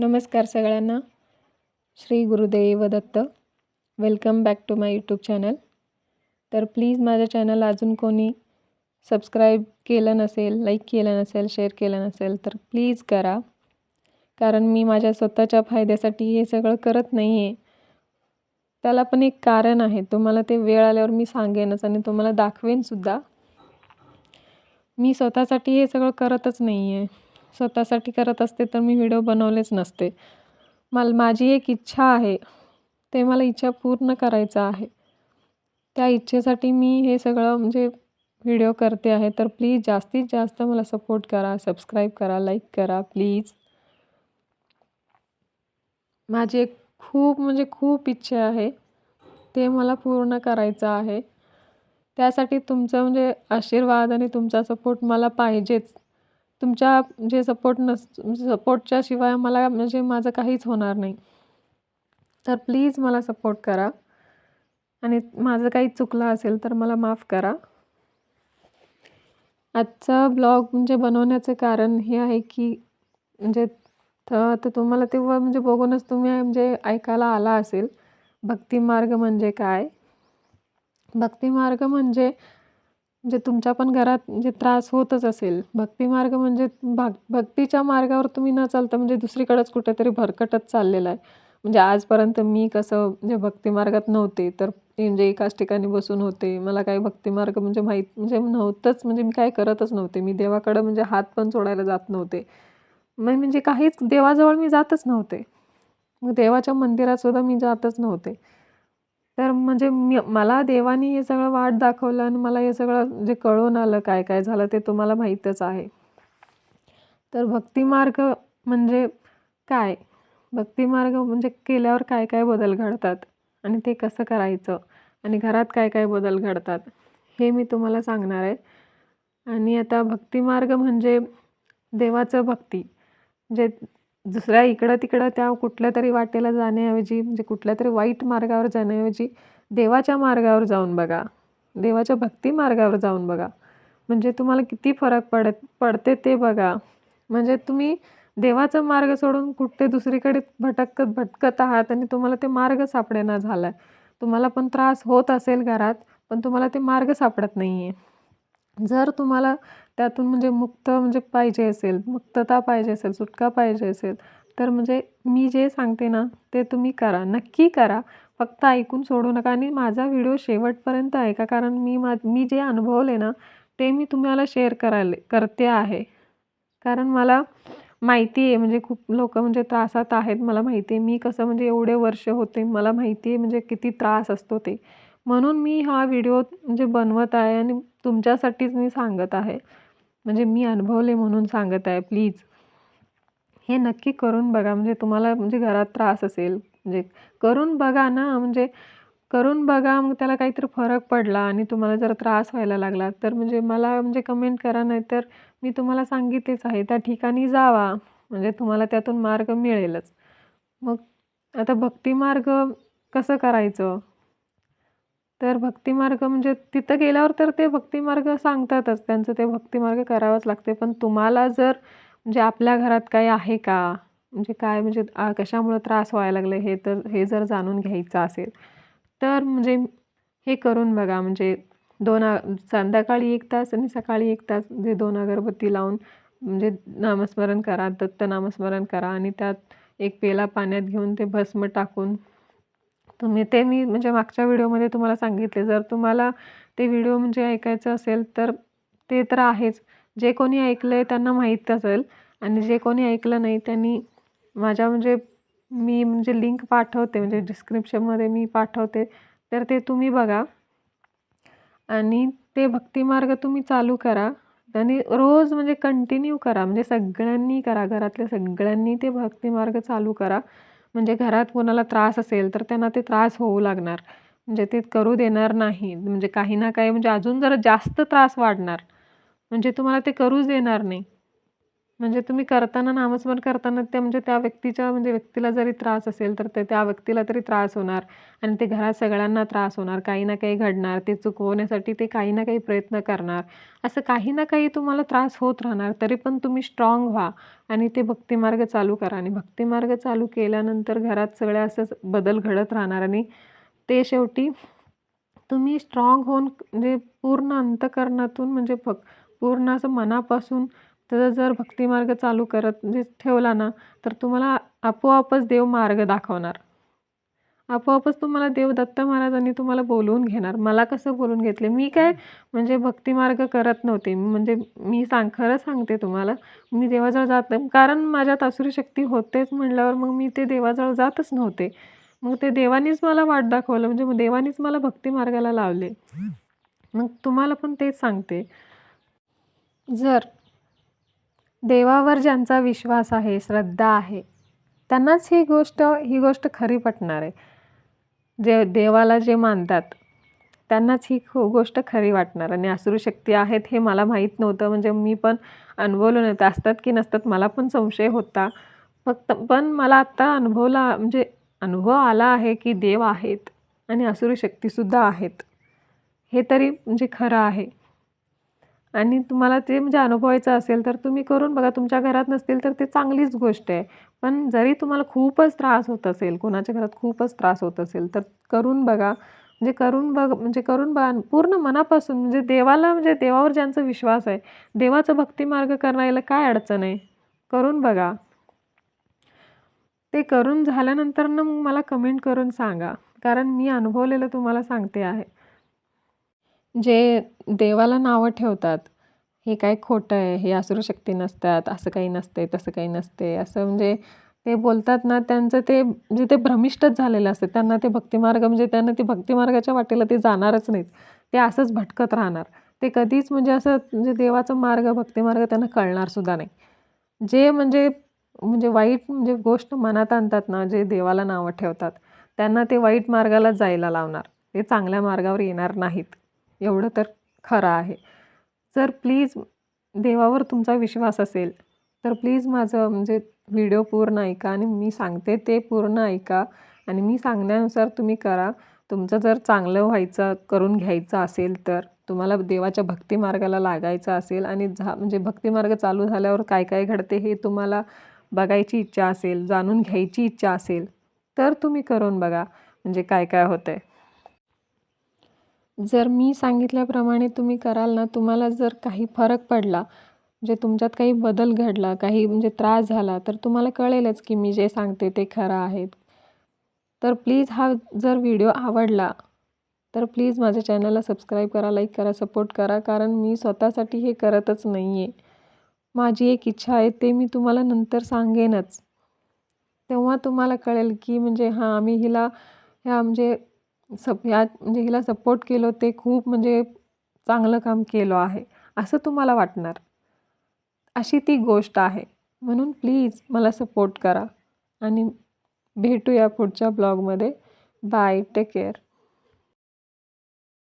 नमस्कार सगळ्यांना. Shri Gurudev Datta. Welcome back to my YouTube channel तर प्लीज माझ्या चॅनल अजून कोणी सबस्क्राईब केलं नसेल लाईक केलं नसेल शेअर केलं नसेल तर प्लीज करा. कारण मी माझ्या स्वतःच्या फायद्यासाठी हे सगळं करत नाही आहे त्याला पण एक कारण आहे. तुम्हाला ते वेळ आल्यावर मी सांगेनच आणि तुम्हाला दाखवेनसुद्धा मी स्वतःसाठी हे सगळं करतच नाही आहे स्वतःसाठी करत असते तर मी व्हिडिओ बनवलेच नसते. मला माझी एक इच्छा आहे ते मला इच्छा पूर्ण करायचं आहे. त्या इच्छेसाठी मी हे सगळं म्हणजे व्हिडिओ करते आहे. तर प्लीज जास्तीत जास्त मला सपोर्ट करा सबस्क्राईब करा लाईक करा प्लीज. माझी एक खूप म्हणजे खूप इच्छा आहे ते मला पूर्ण करायचं आहे. त्यासाठी तुमचं म्हणजे आशीर्वाद आणि तुमचा सपोर्ट मला पाहिजेच. तुमच्या म्हणजे जे सपोर्ट नस म्हणजे सपोर्टच्या शिवाय मला म्हणजे माझं काहीच होणार नाही. तर प्लीज मला सपोर्ट करा. आणि माझं काही चुकलं असेल तर मला माफ करा. आजचा ब्लॉग म्हणजे बनवण्याचं कारण हे आहे की म्हणजे तर तुम्हाला तेव्हा म्हणजे बघूनच तुम्ही म्हणजे ऐकायला आला असेल. भक्तिमार्ग म्हणजे काय? भक्तिमार्ग म्हणजे म्हणजे तुमच्या पण घरात म्हणजे त्रास होतच असेल. भक्तिमार्ग म्हणजे भाग भक्तीच्या मार्गावर तुम्ही न चालता म्हणजे दुसरीकडेच कुठेतरी भरकटत चाललेला आहे. म्हणजे आजपर्यंत मी कसं म्हणजे भक्तिमार्गात नव्हते तर म्हणजे एकाच ठिकाणी बसून होते. मला काही भक्तिमार्ग म्हणजे माहीत म्हणजे नव्हतंच म्हणजे मी काय करतच नव्हते. मी देवाकडं म्हणजे हात पण सोडायला जात नव्हते. मग म्हणजे काहीच देवाजवळ मी जातच नव्हते. मग देवाच्या मंदिरात सुद्धा मी जातच नव्हते. तर म्हणजे मी मला देवानी हे सगळं वाट दाखवलं आणि मला हे सगळं जे कळून आलं काय काय झालं ते तुम्हाला माहीतच आहे. तर भक्तिमार्ग म्हणजे काय? भक्तिमार्ग म्हणजे केल्यावर काय काय बदल घडतात आणि ते कसं करायचं आणि घरात काय काय बदल घडतात हे मी तुम्हाला सांगणार आहे. आणि आता भक्तिमार्ग म्हणजे देवाचं भक्ती जे दुसऱ्या इकडं तिकडं त्या कुठल्या तरी वाटेला जाण्याऐवजी म्हणजे कुठल्या तरी वाईट मार्गावर जाण्याऐवजी देवाच्या मार्गावर जाऊन बघा. देवाच्या भक्ती मार्गावर जाऊन बघा. म्हणजे तुम्हाला किती फरक पडत पडते ते बघा. म्हणजे तुम्ही देवाचा मार्ग सोडून कुठे दुसरीकडे भटकत भटकत आहात आणि तुम्हाला ते मार्ग सापडेना झाला आहे तुम्हाला पण त्रास होत असेल घरात पण तुम्हाला ते मार्ग सापडत नाही आहे जर तुम्हाला त्यातून म्हणजे मुक्त म्हणजे पाहिजे असेल मुक्तता पाहिजे असेल सुटका पाहिजे असेल तर म्हणजे मी जे सांगते ना ते तुम्ही करा नक्की करा. फक्त ऐकून सोडू नका आणि माझा व्हिडिओ शेवटपर्यंत ऐका कारण मी मा मी जे अनुभवले ना ते मी तुम्हाला शेअर करायला करते आहे. कारण मला माहिती आहे म्हणजे खूप लोक म्हणजे त्रासात आहेत मला माहिती आहे. मी कसं म्हणजे एवढे वर्ष होते मला माहिती आहे म्हणजे किती त्रास असतो ते. म्हणून मी हा व्हिडिओ म्हणजे बनवत आहे आणि तुमच्यासाठीच मी सांगत आहे. म्हणजे मी अनुभवले म्हणून सांगत आहे प्लीज. हे नक्की करून बघा म्हणजे तुम्हाला म्हणजे घरात त्रास असेल म्हणजे करून बघा ना म्हणजे करून बघा मग त्याला काहीतरी फरक पडला आणि तुम्हाला जर त्रास व्हायला लागला तर म्हणजे मला म्हणजे कमेंट करा नाही तर मी तुम्हाला सांगितलेच आहे त्या ठिकाणी जावा म्हणजे तुम्हाला त्यातून मार्ग मिळेलच. मग आता भक्तिमार्ग कसं करायचं? तर भक्तिमार्ग म्हणजे तिथं गेल्यावर तर ते भक्तिमार्ग सांगतातच. त्यांचं ते भक्तिमार्ग करावंच लागते. पण तुम्हाला जर म्हणजे आपल्या घरात काही आहे का? म्हणजे काय? म्हणजे कशामुळं त्रास व्हायला लागले? हे तर हे जर जाणून घ्यायचं असेल तर म्हणजे हे करून बघा. म्हणजे दोन संध्याकाळी एक तास आणि सकाळी एक तास जे दोन अगरबत्ती लावून म्हणजे नामस्मरण करा दत्त नामस्मरण करा आणि त्यात एक पेला पाण्यात घेऊन ते भस्म टाकून तुम्ही ते मी म्हणजे मागच्या व्हिडिओमध्ये तुम्हाला सांगितले. जर तुम्हाला ते व्हिडिओ म्हणजे ऐकायचं असेल तर ते तर आहेच. जे कोणी ऐकलं आहे त्यांना माहीत असेल आणि जे कोणी ऐकलं नाही त्यांनी माझ्या म्हणजे मी म्हणजे लिंक पाठवते म्हणजे डिस्क्रिप्शनमध्ये मी पाठवते. तर ते तुम्ही बघा आणि ते भक्तिमार्ग तुम्ही चालू करा आणि रोज म्हणजे कंटिन्यू करा. म्हणजे सगळ्यांनी करा घरातल्या सगळ्यांनी ते भक्तिमार्ग चालू करा. म्हणजे घरात कोणाला त्रास असेल तर त्यांना ते त्रास होऊ लागणार. म्हणजे ते करू देणार नाही. म्हणजे काही ना काही म्हणजे अजून जरा जास्त त्रास वाढणार म्हणजे तुम्हाला ते करूच देणार नाही. म्हणजे तुम्ही करताना नामस्मरण करताना ते म्हणजे त्या व्यक्तीच्या म्हणजे व्यक्तीला जरी त्रास असेल तर ते त्या व्यक्तीला तरी त्रास होणार आणि ते घरात सगळ्यांना त्रास होणार. काही ना काही घडणार ते चुकवण्यासाठी ते काही ना काही प्रयत्न करणार. असं काही ना काही तुम्हाला त्रास होत राहणार तरी पण तुम्ही स्ट्रॉंग व्हा आणि ते भक्तिमार्ग चालू करा आणि भक्तिमार्ग चालू केल्यानंतर घरात सगळ्या असं बदल घडत राहणार आणि ते शेवटी तुम्ही स्ट्रॉंग होऊन म्हणजे पूर्ण अंतःकरणातून म्हणजे फक पूर्ण असं मनापासून तर जर भक्तिमार्ग चालू करत म्हणजे ठेवला ना तर तुम्हाला आपोआपच देव मार्ग दाखवणार. आपोआपच तुम्हाला देव दत्त महाराजांनी तुम्हाला बोलवून घेणार. मला कसं बोलून घेतले? मी काय म्हणजे भक्तिमार्ग करत नव्हते. म्हणजे मी सांग खरं सांगते तुम्हाला मी देवाजवळ जात कारण माझ्यात असुरी शक्ती होतेच म्हटल्यावर मग मी ते देवाजवळ जातच नव्हते. मग ते देवानीच मला वाट दाखवलं. म्हणजे देवानीच मला भक्तिमार्गाला लावले. मग तुम्हाला पण तेच सांगते. जर देवावर ज्यांचा विश्वास आहे श्रद्धा आहे त्यांनाच ही गोष्ट ही गोष्ट खरी पटणार आहे. जे देवाला जे मानतात त्यांनाच ही खो गोष्ट खरी वाटणार. आणि असुरी शक्ती आहेत हे मला माहीत नव्हतं म्हणजे मी पण अनुभवलं नव्हतं असतात की नसतात मला पण संशय होता. फक्त पण मला आत्ता अनुभवला म्हणजे अनुभव आला आहे की देव आहेत आणि असुरी शक्तीसुद्धा आहेत. हे तरी म्हणजे खरं आहे. आणि तुम्हाला ते म्हणजे अनुभवायचं असेल तर तुम्ही करून बघा. तुमच्या घरात नसतील तर ते चांगलीच गोष्ट आहे. पण जरी तुम्हाला खूपच त्रास होत असेल कोणाच्या घरात खूपच त्रास होत असेल तर करून बघा. म्हणजे करून बघ म्हणजे करून बघा. पूर्ण मनापासून म्हणजे देवाला म्हणजे देवावर ज्यांचा विश्वास आहे देवाचा भक्तिमार्ग करायला काय अडचण आहे? करून बघा. ते करून झाल्यानंतर ना मग मला कमेंट करून सांगा. कारण मी अनुभवलेलं तुम्हाला सांगते आहे. जे देवाला नावं ठेवतात हे काय खोटं आहे हे असुरशक्ती नसतात असं काही नसते तसं काही नसते असं म्हणजे ते बोलतात ना त्यांचं ते म्हणजे ते भ्रमिष्टच झालेलं असतं त्यांना ते भक्तिमार्ग म्हणजे त्यांना ते भक्तिमार्गाच्या वाटेला ते जाणारच नाहीत. ते असंच भटकत राहणार. ते कधीच म्हणजे असं म्हणजे देवाचा मार्ग भक्तिमार्ग त्यांना कळणारसुद्धा नाही. जे म्हणजे म्हणजे वाईट म्हणजे गोष्ट मनात आणतात ना जे देवाला नावं ठेवतात त्यांना ते वाईट मार्गाला जायला लावणार. ते चांगल्या मार्गावर येणार नाहीत. एवढं तर खरं आहे. जर प्लीज देवावर तुमचा विश्वास असेल तर प्लीज माझं म्हणजे व्हिडिओ पूर्ण ऐका आणि मी सांगते ते पूर्ण ऐका आणि मी सांगण्यानुसार तुम्ही करा. तुमचं जर चांगलं व्हायचं करून घ्यायचं असेल तर तुम्हाला देवाच्या भक्तिमार्गाला लागायचं असेल आणि झा म्हणजे भक्तिमार्ग चालू झाल्यावर काय काय घडते हे तुम्हाला बघायची इच्छा असेल जाणून घ्यायची इच्छा असेल तर तुम्ही करून बघा म्हणजे काय काय होतं आहे जर मी सांगितल्याप्रमाणे तुम्ही कराल ना तुम्हाला जर काही फरक पडला म्हणजे तुमच्यात काही बदल घडला काही म्हणजे त्रास झाला तर तुम्हाला कळेलच की मी जे सांगते ते खरं आहे तर प्लीज हा जर व्हिडिओ आवडला तर प्लीज माझ्या चॅनलला सबस्क्राईब करा लाईक करा सपोर्ट करा कारण मी स्वतःसाठी हे करतच नाही आहे माझी एक इच्छा आहे ते मी तुम्हाला नंतर सांगेनच. तेव्हा तुम्हाला कळेल की म्हणजे हां आम्ही हिला ह्या म्हणजे सप या म्हणजे हिला सपोर्ट केलं ते खूप म्हणजे चांगलं काम केलं आहे. असं तुम्हाला वाटणार? अशी ती गोष्ट आहे. म्हणून प्लीज मला सपोर्ट करा. आणि भेटूया पुढच्या ब्लॉगमध्ये बाय टेक केअर